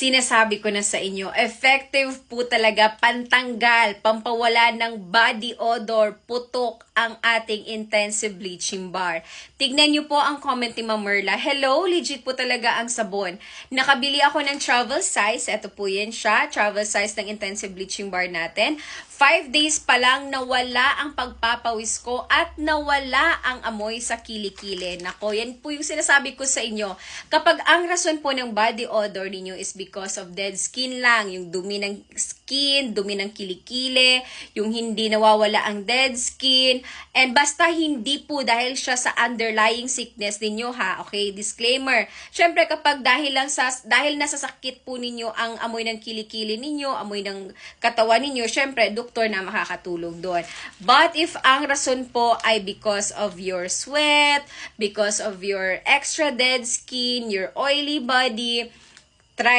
sinasabi ko na sa inyo, effective po talaga pantanggal, pampawala ng body odor, putok ang ating intensive bleaching bar. Tignan niyo po ang comment ni Ma'am Merla. Hello, legit po talaga ang sabon. Nakabili ako ng travel size. Ito po yan siya, travel size ng intensive bleaching bar natin. Five days pa lang nawala ang pagpapawis ko at nawala ang amoy sa kilikili. Nako, yan po yung sinasabi ko sa inyo. Kapag ang rason po ng body odor ninyo is because of dead skin lang, yung dumi ng skin, dumi ng kilikili, yung hindi nawawala ang dead skin, and basta hindi po dahil siya sa underlying sickness ninyo ha. Okay, disclaimer. Syempre kapag dahil lang sa dahil nasa sakit po ninyo ang amoy ng kilikili ninyo, amoy ng katawan ninyo, syempre doktor na makakatulong doon. But if ang rason po ay because of your sweat, because of your extra dead skin, your oily body,